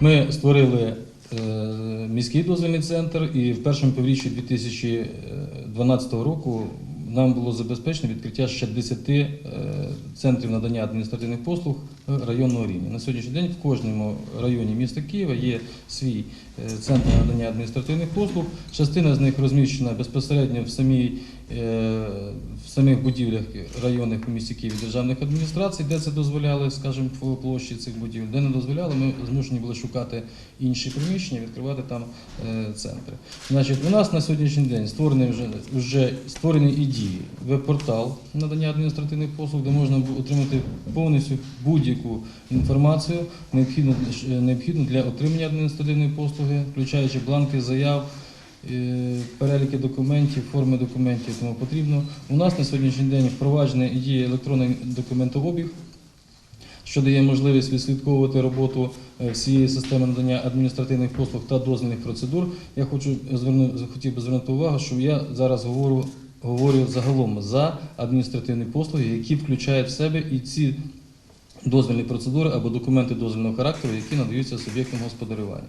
Ми створили е, міський дозвільний центр, і в першому півріччі 2012 року нам було забезпечено відкриття ще 10 е, центрів надання адміністративних послуг районного рівня. На сьогоднішній день в кожному районі міста Києва є свій е, центр надання адміністративних послуг. Частина з них розміщена безпосередньо в самій самих будівлях районних місті Києві державних адміністрацій, де це дозволяли, скажімо, площі цих будівель, де не дозволяли, ми змушені були шукати інші приміщення, відкривати там е, центри. Значить, у нас на сьогоднішній день створений вже, вже створений і діє веб-портал надання адміністративних послуг, де можна отримати повністю будь-яку інформацію, необхідну, для- необхідну для отримання адміністративної послуги, включаючи бланки заяв, е, переліки документів, форми документів, тому потрібно. У нас на сьогоднішній день впроваджений і електронний документообіг, що дає можливість відслідковувати роботу е, всієї системи надання адміністративних послуг та дозвільних процедур. Я хочу звернути, хотів би звернути увагу, що я зараз говорю, говорю загалом за адміністративні послуги, які включають в себе і ці дозвільні процедури або документи дозвільного характеру, які надаються суб'єктам господарювання.